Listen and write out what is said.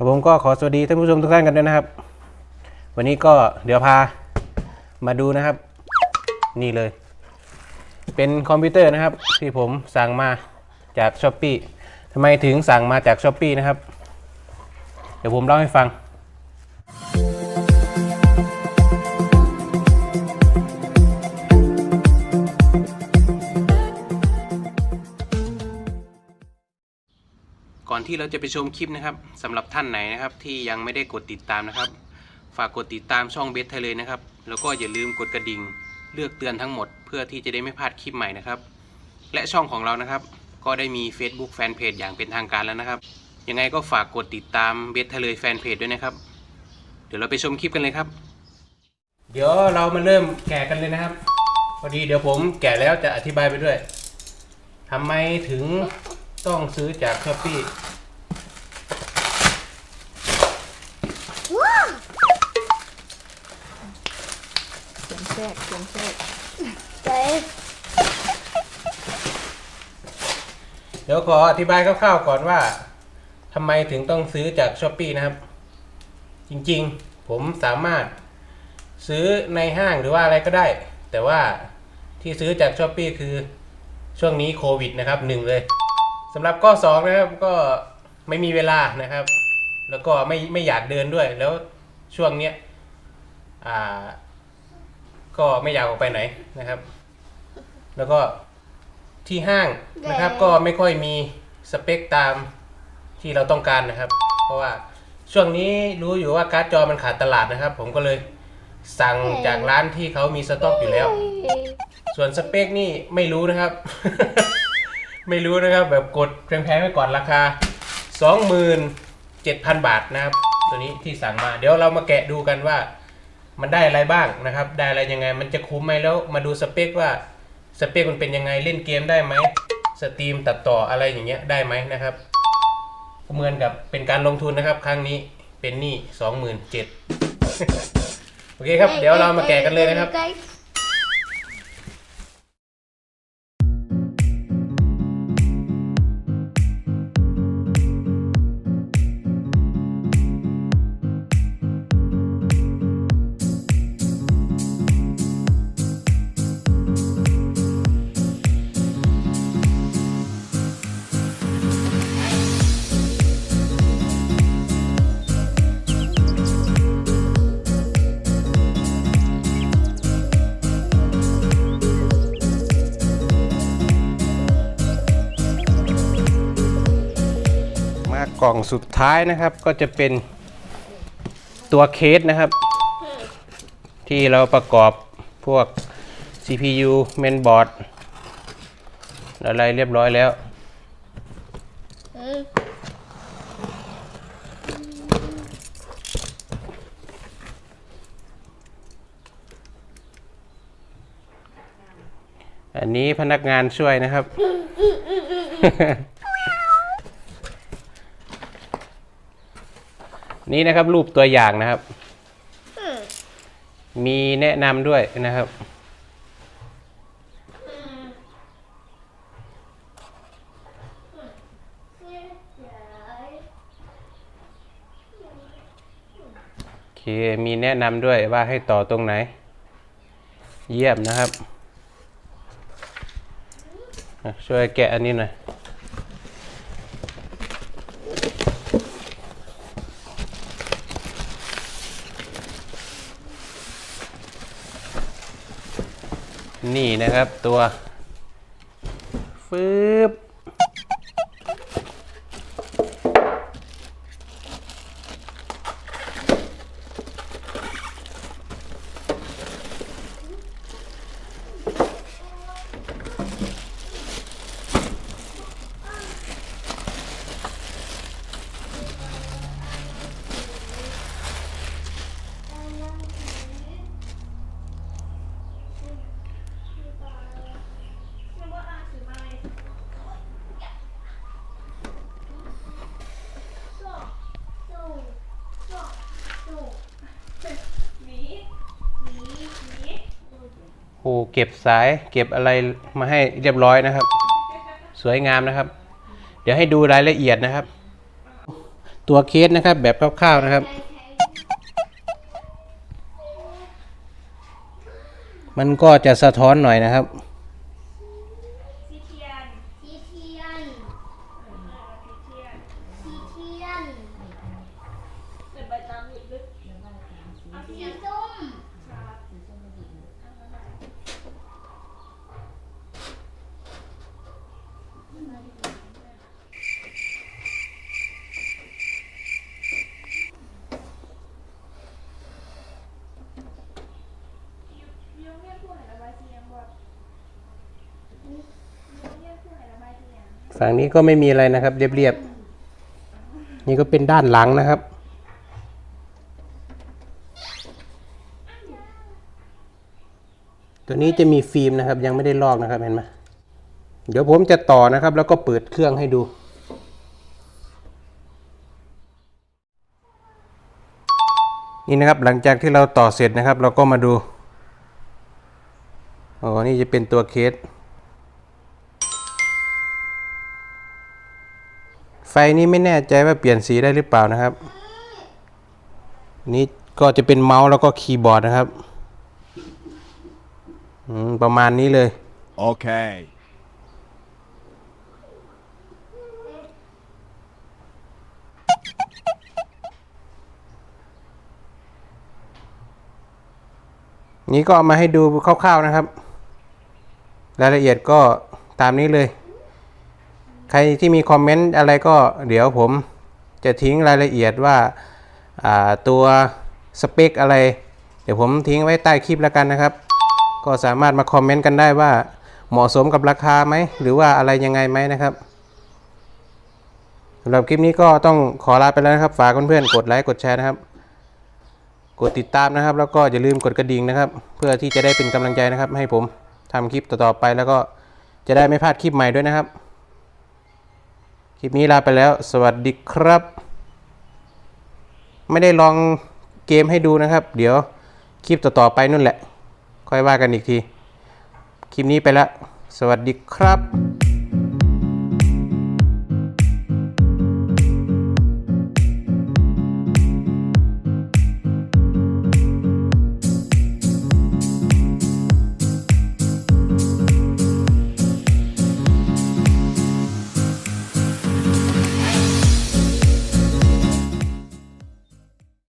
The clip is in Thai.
ครับผมก็ขอสวัสดีท่านผู้ชมทุกท่านกันด้วยนะครับ วันนี้ก็เดี๋ยวพามาดูนะครับ นี่เลย เป็นคอมพิวเตอร์นะครับ ที่ผมสั่งมาจากช้อปปีทำไมถึงสั่งมาจากช้อปปีนะครับ เดี๋ยวผมเล่าให้ฟัง ก่อนที่เราจะไปชมคลิปนะครับสำหรับท่านไหนนะครับที่ยังไม่ได้กดติดตามนะครับ ฝากกดติดตามช่องเบสไทยเลยนะครับ แล้วก็อย่าลืมกดกระดิ่งเลือกเตือนทั้งหมด เพื่อที่จะได้ไม่พลาดคลิปใหม่นะครับ และช่องของเรานะครับ ก็ได้มี Facebook Fanpage อย่างเป็นทางการแล้วนะครับ ยังไงก็ฝากกดติดตามเบสไทยเลยแฟนเพจด้วยนะครับ เดี๋ยวเราไปชมคลิปกันเลยครับ เดี๋ยวเรามาเริ่มแกะกันเลยนะครับพอดีเดี๋ยวผมแกะแล้วจะอธิบายไปด้วยทำไมถึง ต้องซื้อจากช้อปปี้เสียงแทรกเสียงแทรกไปเดี๋ยวขออธิบายคร่าวๆก่อนว่าทำไมถึงต้องซื้อจากช้อปปีนะครับ จริงๆ ผมสามารถซื้อในห้างหรือว่าอะไรก็ได้ แต่ว่าที่ซื้อจากช้อปปีคือช่วงนี้โควิดนะครับหนึ่งเลย สำหรับข้อสองนะครับก็ไม่มีเวลานะครับ แล้วก็ไม่ไม่อยากเดินด้วย แล้วช่วงเนี้ยอ่า ก็ไม่อยากออกไปไหนนะครับ แล้วก็ที่ห้างนะครับ ก็ไม่ค่อยมีสเปคตามที่เราต้องการนะครับ เพราะว่าช่วงนี้รู้อยู่ว่าการ์ดจอมันขาดตลาดนะครับ ผมก็เลยสั่งจากร้านที่เขามีสต็อกอยู่แล้ว ส่วนสเปคนี่ไม่รู้นะครับ ไม่รู้นะครับแบบกดแพงๆไว้ก่อนราคา 27,000 บาทนะครับ ตัวนี้ที่สั่งมาเดี๋ยวเรามาแกะดูกันว่า มันได้อะไรบ้างนะครับ ได้อะไรยังไง มันจะคุ้มไหมแล้วมาดูสเปคว่าสเปคมันเป็นยังไงเล่นเกมได้ไหมสตรีมตัดต่ออะไรอย่างเงี้ยได้ไหมนะครับเหมือนกับเป็นการลงทุนนะครับ ครั้งนี้เป็นหนี้สองหมื่นเจ็ดโอเคครับ เดี๋ยวเรามาแกะกันเลยนะครับ กล่องสุดท้ายนะครับก็จะเป็นตัวเคสนะครับ ที่เราประกอบพวก CPU mainboard อะไรเรียบร้อยแล้วอันนี้พนักงานช่วยนะครับ นี่นะครับรูปตัวอย่างนะครับ มีแนะนำด้วยนะครับ โอเค มีแนะนำด้วยว่าให้ต่อตรงไหน เยี่ยมนะครับอะช่วยแกะอันนี้หน่อย นี่นะครับตัวฟืบ โอ้เก็บสายเก็บอะไรมาให้เรียบร้อยนะครับ สวยงามนะครับ เดี๋ยวให้ดูรายละเอียดนะครับ ตัวเคสนะครับแบบคร่าวๆนะครับ มันก็จะสะท้อนหน่อยนะครับ สีเทียน สีเทียน สีเทียน สีเทียน เป็นใบตามหยุดลึกเอา สี เทียน ส้ม ครับ ยูเรียกผู้ไหนระบายเสียงบอดยูเรียกผู้ไหนระบายเสียงฝั่งนี้ก็ไม่มีอะไรนะครับ เรียบๆ นี่ก็เป็นด้านหลังนะครับ ตัวนี้จะมีฟิล์มนะครับ ยังไม่ได้ลอกนะครับเห็นไหมเดี๋ยวผมจะต่อนะครับ แล้วก็เปิดเครื่องให้ดูนี่นะครับหลังจากที่เราต่อเสร็จนะครับ เราก็มาดู อ๋อ นี่จะเป็นตัวเคส ไฟนี้ไม่แน่ใจว่าเปลี่ยนสีได้หรือเปล่านะครับ นี่ก็จะเป็นเมาส์แล้วก็คีย์บอร์ดนะครับอืมประมาณนี้เลย Okay. นี้ก็เอามาให้ดูคร่าวๆนะครับ รายละเอียดก็ตามนี้เลย ใครที่มีคอมเมนต์อะไรก็เดี๋ยวผมจะทิ้งรายละเอียดว่าาตัวสเปคอะไร เดี๋ยวผมทิ้งไว้ใต้คลิปแล้วกันนะครับ ก็สามารถมาคอมเมนต์กันได้ว่าเหมาะสมกับราคาไหม หรือว่าอะไรยังไงไหมนะครับสำหรับคลิปนี้ก็ต้องขอลาไปแล้วนะครับ ฝากเพื่อนๆกดไลค์กดแชร์นะครับ กดติดตามนะครับ แล้วก็อย่าลืมกดกระดิ่งนะครับ เพื่อที่จะได้เป็นกำลังใจนะครับให้ผม ทำคลิปต่อๆไปแล้วก็จะได้ไม่พลาดคลิปใหม่ด้วยนะครับ คลิปนี้ลาไปแล้ว สวัสดีครับ ไม่ได้ลองเกมให้ดูนะครับ เดี๋ยวคลิปต่อๆไปนู่นแหละ ค่อยว่ากันอีกที คลิปนี้ไปแล้วสวัสดีครับ